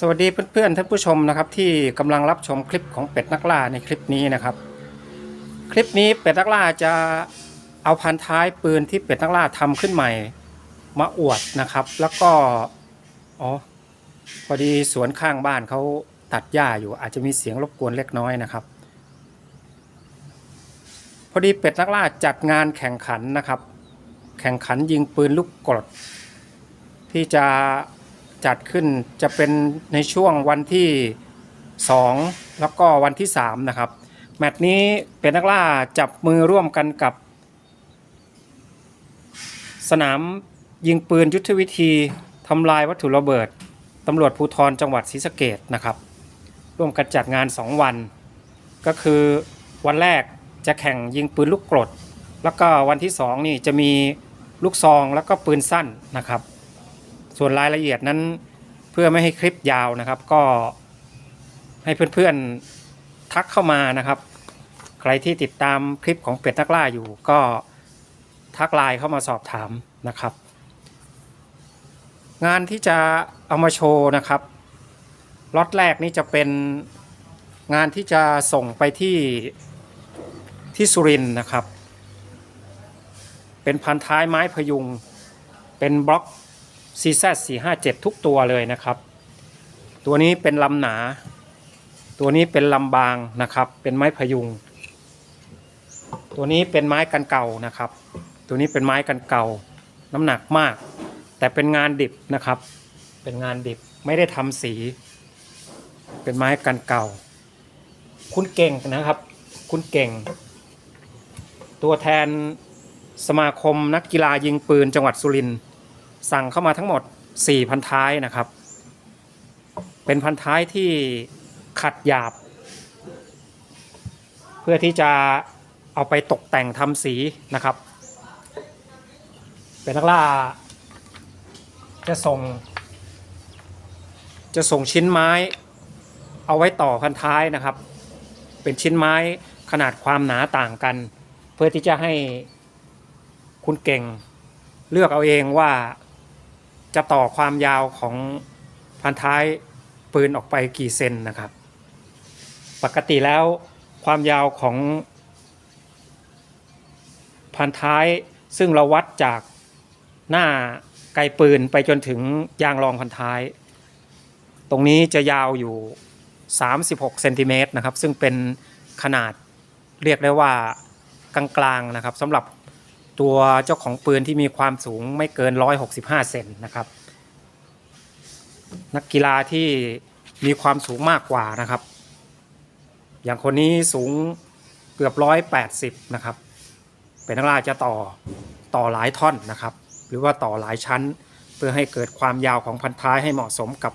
สวัสดีเพื่อนๆท่านผู้ชมนะครับที่กำลังรับชมคลิปของเป็ดนักล่าในคลิปนี้นะครับ คลิปนี้เป็ดนักล่าจะเอาพันท้ายปืนที่เป็ดนักล่าทำขึ้นใหม่มาอวดนะครับ แล้วก็อ๋อพอดีสวนข้างบ้านเขาตัดหญ้าอยู่ อาจจะมีเสียงรบกวนเล็กน้อยนะครับ พอดีเป็ดนักล่าจัดงานแข่งขันนะครับ แข่งขันยิงปืนลูกกรดที่จะ จัดขึ้นจะเป็นในช่วงวันที่ 2 แล้วก็วันที่ 3 นะครับ แมตช์นี้เป็นนักล่าจับมือร่วมกันกับ สนามยิงปืนยุทธวิธีทำลายวัตถุระเบิดตำรวจภูธรจังหวัดศรีสะเกดนะครับ ร่วมกันจัดงาน 2 วัน ก็คือวันแรกจะแข่งยิงปืนลูกกรด แล้วก็วันที่ 2 นี่จะมีลูกซองแล้วก็ปืนสั้นนะครับ ส่วนรายละเอียดนั้นเพื่อไม่ให้คลิปยาวนะครับ ก็ให้เพื่อนๆทักเข้ามานะครับ ใครที่ติดตามคลิปของเป็ดนักล่าอยู่ก็ทักไลน์เข้ามาสอบถามนะครับ งานที่จะเอามาโชว์นะครับล็อตแรกนี่จะเป็นงานที่จะส่งไปที่ที่สุรินนะครับ เป็นพันท้ายไม้พยุง เป็นบล็อก CZ 457ทุกตัวเลยนะครับ ตัวนี้เป็นลำหนา ตัวนี้เป็นลำบางนะครับ เป็นไม้พยุง ตัวนี้เป็นไม้กันเก่านะครับ ตัวนี้เป็นไม้กันเก่า น้ำหนักมาก แต่เป็นงานดิบนะครับ เป็นงานดิบไม่ได้ทำสี เป็นไม้กันเก่า คุณเก่งนะครับ คุณเก่ง ตัวแทนสมาคมนักกีฬายิงปืนจังหวัดสุรินทร์ สั่งเข้ามาทั้งหมด 4 พันท้ายนะครับ เป็นพันท้ายที่ขัดหยาบ เพื่อที่จะเอาไปตกแต่งทำสีนะครับ เป็นนักล่า จะส่ง จะส่งชิ้นไม้เอาไว้ต่อพันท้ายนะครับ เป็นชิ้นไม้ขนาดความหนาต่างกัน เพื่อที่จะให้คุณเก่งเลือกเอาเองว่า จะต่อความยาวของพันท้ายปืนออกไปกี่เซนนะครับ ปกติแล้วความยาวของพันท้ายซึ่งเราวัดจากหน้าไกลปืนไปจนถึงยางรองพันท้าย ตรงนี้จะยาวอยู่ 36เซนติเมตรนะครับซึ่งเป็นขนาดเรียกได้ว่ากลางๆนะครับสำหรับ ตัวเจ้าของปืนที่มีความสูงไม่เกิน 165 เซนนะครับ นักกีฬาที่มีความสูงมากกว่านะครับ อย่างคนนี้สูงเกือบ 180 นะครับ เป็นนักล่าจะต่อต่อหลายท่อนนะครับ หรือว่าต่อหลายชั้นเพื่อให้เกิดความยาวของพันท้ายให้เหมาะสมกับ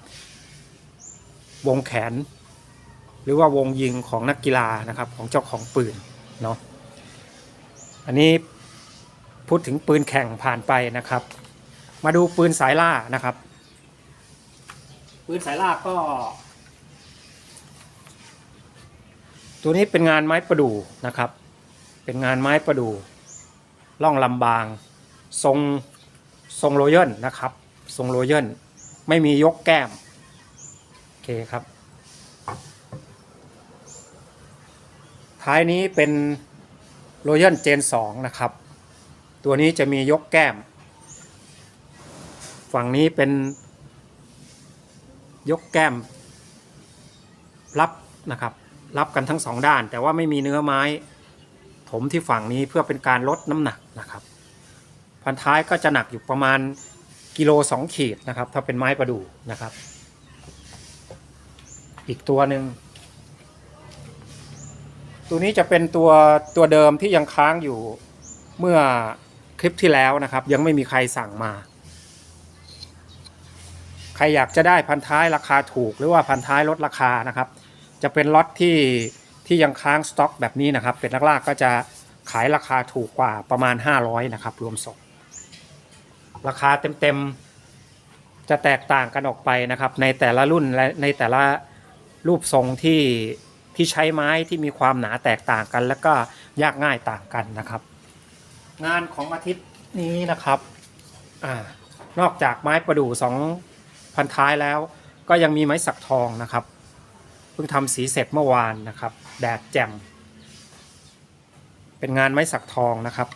วงแขน หรือว่าวงยิงของนักกีฬานะครับของเจ้าของปืนเนาะอันนี้ พูดถึงปืนแข่งผ่านไปนะครับ มาดูปืนสายล่านะครับ ปืนสายล่าก็ ตัวนี้เป็นงานไม้ประดู่นะครับ เป็นงานไม้ประดู่ล่องลำบาง ทรงทรงโรเยลนะครับ ทรงโรเยลไม่มียกแก้มโอเคครับท้ายนี้เป็นโรเยลเจน2นะครับ ตัวนี้จะมียกแก้ม ฝั่งนี้เป็นยกแก้ม รับนะครับ รับกันทั้งสองด้าน แต่ว่าไม่มีเนื้อไม้ ถมที่ฝั่งนี้เพื่อเป็นการลดน้ำหนักนะครับ พันท้ายก็จะหนักอยู่ประมาณกิโลสองขีดนะครับ ถ้าเป็นไม้ประดู่นะครับ อีกตัวหนึ่งตัวนี้จะเป็นตัวตัวเดิมที่ยังค้างอยู่เมื่อ คลิปที่แล้วนะครับ ยังไม่มีใครสั่งมา ใครอยากจะได้พันท้ายราคาถูก หรือว่าพันท้ายลดราคานะครับ จะเป็นล็อตที่ที่ยังค้างสต็อกแบบนี้นะครับ เป็นนักล่าก็จะขายราคาถูกกว่าประมาณ 500 นะครับ รวมส่งราคาเต็มๆ จะแตกต่างกันออกไปนะครับ ในแต่ละรุ่นและในแต่ละรูปทรงที่ที่ใช้ไม้ที่มีความหนาแตกต่างกัน แล้วก็ยากง่ายต่างกันนะครับ งานของอาทิตย์นี้นะครับอานอกจากไม้ประดู่สองพันท้ายแล้ว ก็ยังมีไม้สักทองนะครับเพิ่งทำสีเสร็จเมื่อวานนะครับ แดดแจ่มเป็นงานไม้สักทองนะครับ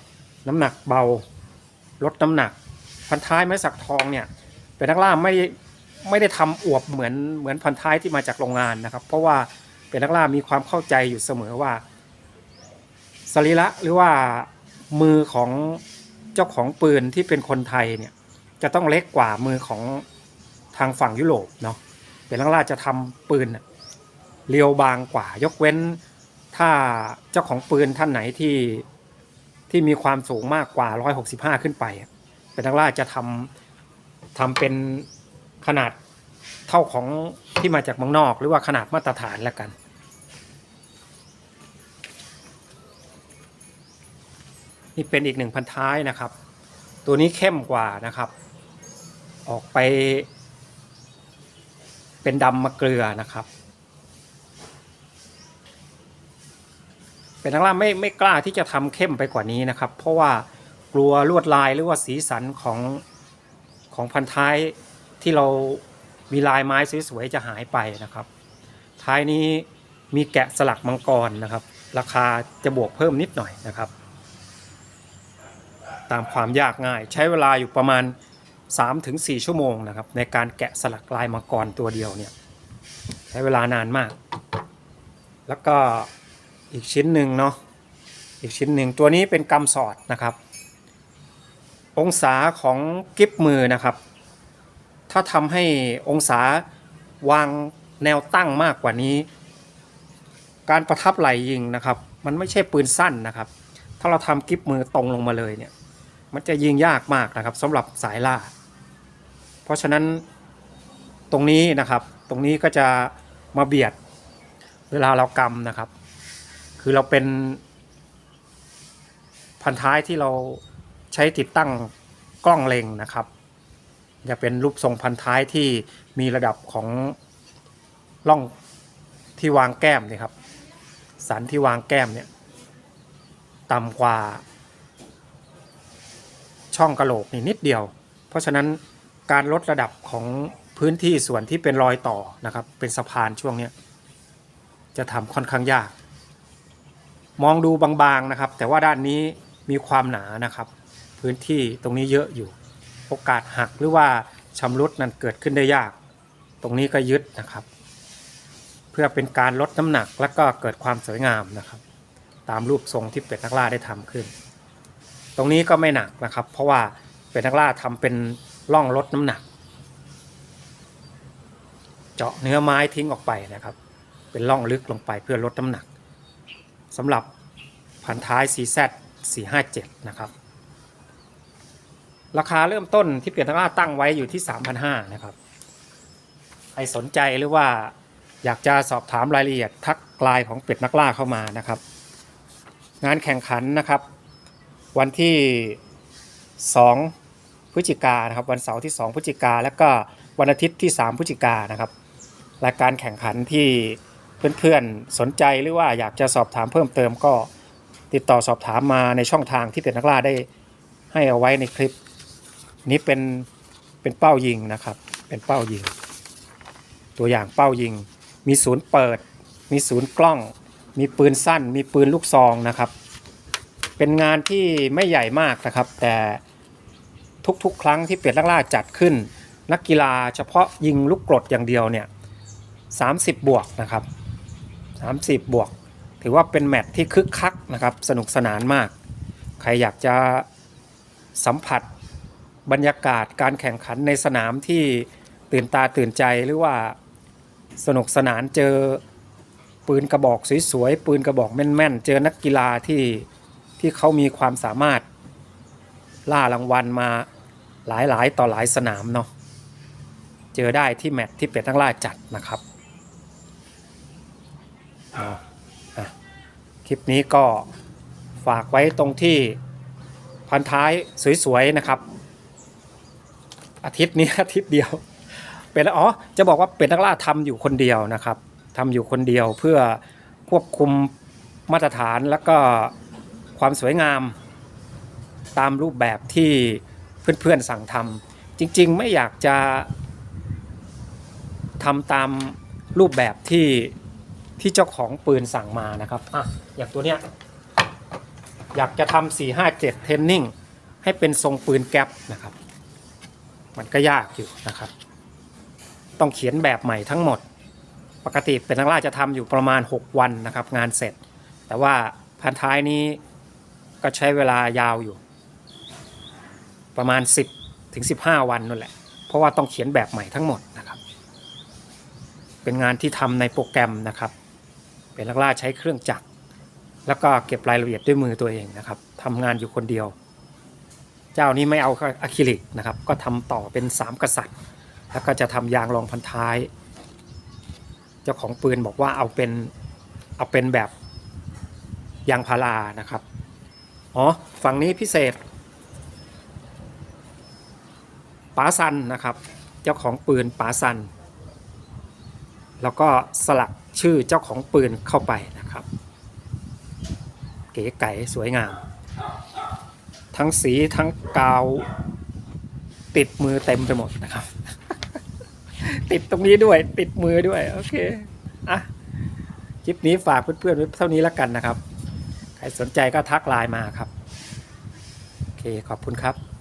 น้ำหนักเบาลดน้ำหนัก พันท้ายไม้สักทองเนี่ยเป็นนักล่าไม่ไม่ได้ทำอวบเหมือนเหมือนพันท้ายที่มาจากโรงงานนะครับ เพราะว่าเป็นนักล่ามีความเข้าใจอยู่เสมอว่าสรีระหรือว่า มือของเจ้าของปืนที่เป็นคนไทยเนี่ยจะต้องเล็กกว่ามือของทางฝั่งยุโรปเนาะเป็นนักล่าจะทำปืนเรียวบางกว่ายกเว้นถ้าเจ้าของปืนท่านไหนที่ที่มีความสูงมากกว่า 165 ขึ้นไปเป็นนักล่าจะทำทำเป็นขนาดเท่าของที่มาจากเมืองนอก หรือว่าขนาดมาตรฐานแล้วกัน นี่เป็นอีกหนึ่งพันท้ายนะครับ ตัวนี้เข้มกว่านะครับ ออกไป เป็นดำมะเกลือนะครับ เป็นนักล่าไม่ไม่กล้าที่จะทำเข้มไปกว่านี้นะครับ เพราะว่ากลัวลวดลายหรือว่าสีสันของของพันท้ายที่เรามีลายไม้สวยๆจะหายไปนะครับ ท้ายนี้มีแกะสลักมังกรนะครับ ราคาจะบวกเพิ่มนิดหน่อยนะครับ ตามความยากง่าย ใช้เวลาอยู่ประมาณ 3-4 ชั่วโมงนะครับ ในการแกะสลักลายมังกรตัวเดียวเนี่ยใช้เวลานานมาก แล้วก็อีกชิ้นหนึ่งเนาะอีกชิ้นหนึ่งตัวนี้เป็นกำสอดนะครับ องศาของกิฟมือนะครับ ถ้าทำให้องศาวางแนวตั้งมากกว่านี้ การประทับไหลยิงนะครับ มันไม่ใช่ปืนสั้นนะครับ ถ้าเราทำกิฟมือตรงลงมาเลยเนี่ย มันจะยิงยากมากนะครับสำหรับสายล่า เพราะฉะนั้นตรงนี้นะครับ ตรงนี้ก็จะมาเบียดเวลาเรากำนะครับ คือเราเป็น พันท้ายที่เราใช้ติดตั้งกล้องเล็งนะครับจะเป็นรูปทรงพันท้ายที่มีระดับของล่องที่วางแก้มนี่ครับ สันที่วางแก้มเนี่ยต่ำกว่า ช่องกระโหลกนี่นิดเดียว เพราะฉะนั้นการลดระดับของพื้นที่ส่วนที่เป็นรอยต่อนะครับ เป็นสะพานช่วงนี้จะทำค่อนข้างยาก มองดูบางๆนะครับ แต่ว่าด้านนี้มีความหนานะครับ พื้นที่ตรงนี้เยอะอยู่ โอกาสหักหรือว่าชำรุดนั้นเกิดขึ้นได้ยาก ตรงนี้ก็ยึดนะครับ เพื่อเป็นการลดน้ำหนักและก็เกิดความสวยงามนะครับ ตามรูปทรงที่เป็ดนักล่าได้ทำขึ้น ตรงนี้ก็ไม่หนักนะครับ เพราะว่าเป็ดนักล่าทำเป็นร่องลดน้ำหนัก เจาะเนื้อไม้ทิ้งออกไปนะครับ เป็นร่องลึกลงไปเพื่อลดน้ำหนักสำหรับพันท้าย CZ 457 นะครับ ราคาเริ่มต้นที่เปียนทักล่าตั้งไว้อยู่ที่ 3,500 นะครับใครสนใจหรือว่าอยากจะสอบถามรายละเอียดทักไลน์ของเป็ดนักล่าเข้ามานะครับ งานแข่งขันนะครับ วันที่ 2 พฤศจิกานะครับ วันเสาร์ที่ 2 พฤศจิกา แล้วก็วันอาทิตย์ที่ 3 พฤศจิกานะครับ รายการแข่งขันที่เพื่อนๆสนใจหรือว่าอยากจะสอบถามเพิ่มเติมก็ติดต่อสอบถามมาในช่องทางที่เป็ดนักล่าได้ให้เอาไว้ในคลิป นี้เป็นเป็นเป้ายิงนะครับ เป็นเป้ายิง ตัวอย่างเป้ายิง มีศูนย์เปิด มีศูนย์กล้อง มีปืนสั้น มีปืนลูกซองนะครับ เป็นงานที่ไม่ใหญ่มากนะครับ แต่ทุกๆ ครั้งที่เป็ดลักล่าจัดขึ้น นักกีฬาเฉพาะยิงลูกกรดอย่างเดียวเนี่ย30 บวกนะครับ 30 บวก ถือว่าเป็นแมตช์ที่คึกคักนะครับ สนุกสนานมาก ใครอยากจะสัมผัสบรรยากาศการแข่งขันในสนามที่ตื่นตาตื่นใจหรือว่าสนุกสนานเจอปืนกระบอกสวยๆ ปืนกระบอกแม่นๆ เจอนักกีฬาที่ ที่เขามีความสามารถล่ารางวัลมาหลายๆ ต่อหลายสนามเนาะเจอได้ที่แมตช์ที่เป็ดนักล่าจัดนะครับคลิปนี้ก็ฝากไว้ตรงที่พันท้ายสวยๆนะครับ อาทิตย์นี้อาทิตย์เดียว เป็นอ๋อจะบอกว่าเป็นนักล่าทำอยู่คนเดียวนะครับทำอยู่คนเดียวเพื่อควบคุมมาตรฐานแล้วก็ ความสวยงามตามรูปแบบที่เพื่อนๆสั่งทำจริงๆ ไม่อยากจะทำตามรูปแบบที่ที่เจ้าของปืนสั่งมานะครับอะอย่างตัวเนี้ยอยากจะทำ4 5 7เทนนิ่งให้เป็นทรงปืนแก๊ปนะครับ มันก็ยากอยู่นะครับ ต้องเขียนแบบใหม่ทั้งหมด ปกติเป็นนักล่าจะทำอยู่ประมาณ 6 วันนะครับ งานเสร็จ แต่ว่าพันท้ายนี้ ก็ใช้เวลายาวอยู่ ประมาณ 10ถึง15 วันนั่นแหละ เพราะว่าต้องเขียนแบบใหม่ทั้งหมดนะครับ เป็นงานที่ทำในโปรแกรมนะครับ เป็นนักล่าใช้เครื่องจักร แล้วก็เก็บรายละเอียดด้วยมือตัวเองนะครับทำงานอยู่คนเดียว เจ้านี้ไม่เอาอะคริลิกนะครับ ก็ทำต่อเป็นสามกษัตริย์ แล้วก็จะทำยางรองพันท้าย เจ้าของปืนบอกว่าเอาเป็นเอาเป็นแบบยางพารานะครับ อ๋อ ฝั่งนี้พิเศษป๋าซันนะครับ เจ้าของปืนป๋าซัน แล้วก็สลักชื่อเจ้าของปืนเข้าไปนะครับ เก๋ไก๋สวยงาม ทั้งสีทั้งกาว ติดมือเต็มไปหมดนะครับ ติดตรงนี้ด้วยติดมือด้วย โอเค อะ คลิปนี้ฝากเพื่อนๆไว้เท่านี้แล้วกันนะครับ ใครสนใจก็ทักไลน์มาครับ โอเคขอบคุณครับ